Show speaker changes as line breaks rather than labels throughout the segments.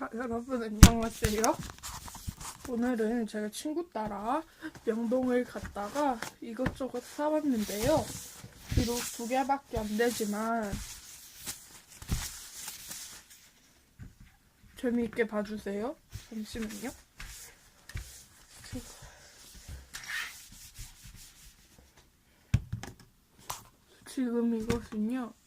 자, 여러분 안녕하세요. 오늘은 제가 친구 따라 명동을 갔다가 이것저것 사왔는데요. 비록 두 개밖에 안 되지만 재미있게 봐주세요. 잠시만요. 지금 이것은요.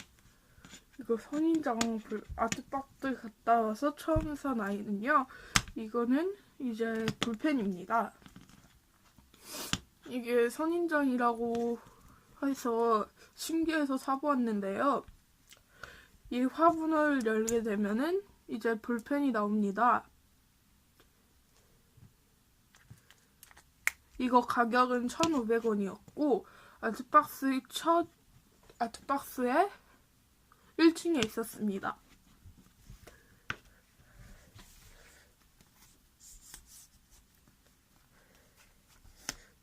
이거 선인장 불- 아트박스 갔다 와서 처음 산 아이는요. 이거는 이제 볼펜입니다. 이게 선인장이라고 해서 신기해서 사보았는데요. 이 화분을 열게 되면은 이제 볼펜이 나옵니다. 이거 가격은 1,500원이었고 아트박스 첫 아트박스에 1층에 있었습니다.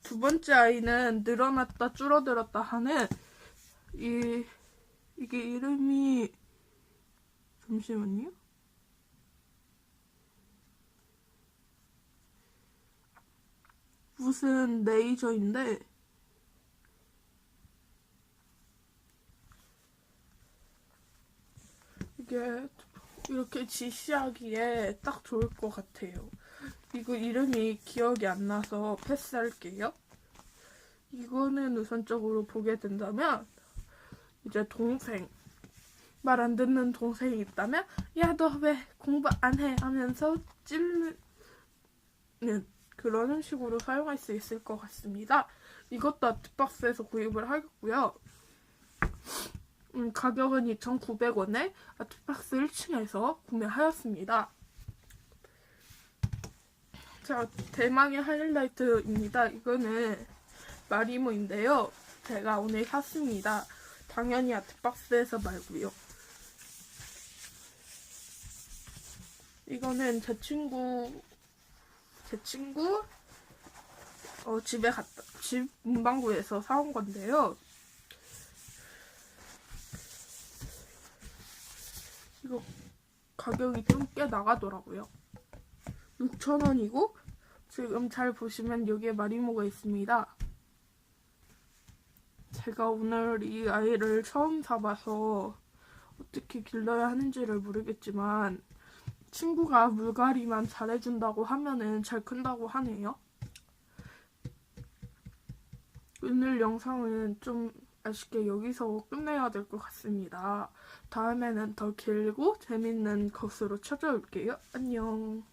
두 번째 아이는 늘어났다 줄어들었다 하는 이 이게 이름이 잠시만요. 무슨 레이저인데 이게 이렇게 지시하기에 딱 좋을 것 같아요. 이거 이름이 기억이 안 나서 패스할게요. 이거는 우선적으로 보게 된다면 이제 동생 말 안 듣는 동생이 있다면 야 너 왜 공부 안 해 하면서 찔르는 그런 식으로 사용할 수 있을 것 같습니다. 이것도 아트박스에서 구입을 하겠고요. 음, 가격은 2,900원에 아트박스 1층에서 구매하였습니다. 자, 대망의 하이라이트입니다. 이거는 마리모인데요. 제가 오늘 샀습니다. 당연히 아트박스에서 말고요. 이거는 제 친구 제 친구 어, 집에 갔다 집 문방구에서 사온 건데요. 이거 가격이 좀 꽤 나가더라고요. 6,000원이고 지금 잘 보시면 여기에 마리모가 있습니다. 제가 오늘 이 아이를 처음 사봐서 어떻게 길러야 하는지를 모르겠지만 친구가 물갈이만 잘해준다고 하면은 잘 큰다고 하네요. 오늘 영상은 좀 아쉽게 여기서 끝내야 될 것 같습니다. 다음에는 더 길고 재밌는 것으로 찾아올게요. 안녕.